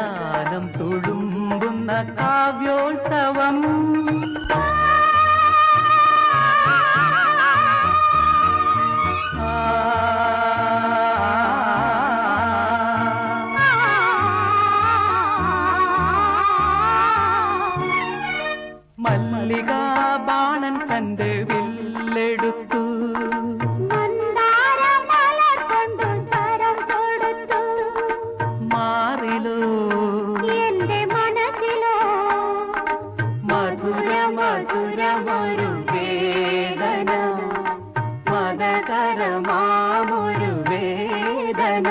കാലം തുളുമ്പുന്ന കാവ്യോത്സവം. മല്ലികാ ബാണൻ തന്റെ మధురమరు వేదన. మదకర మామురు వేదన.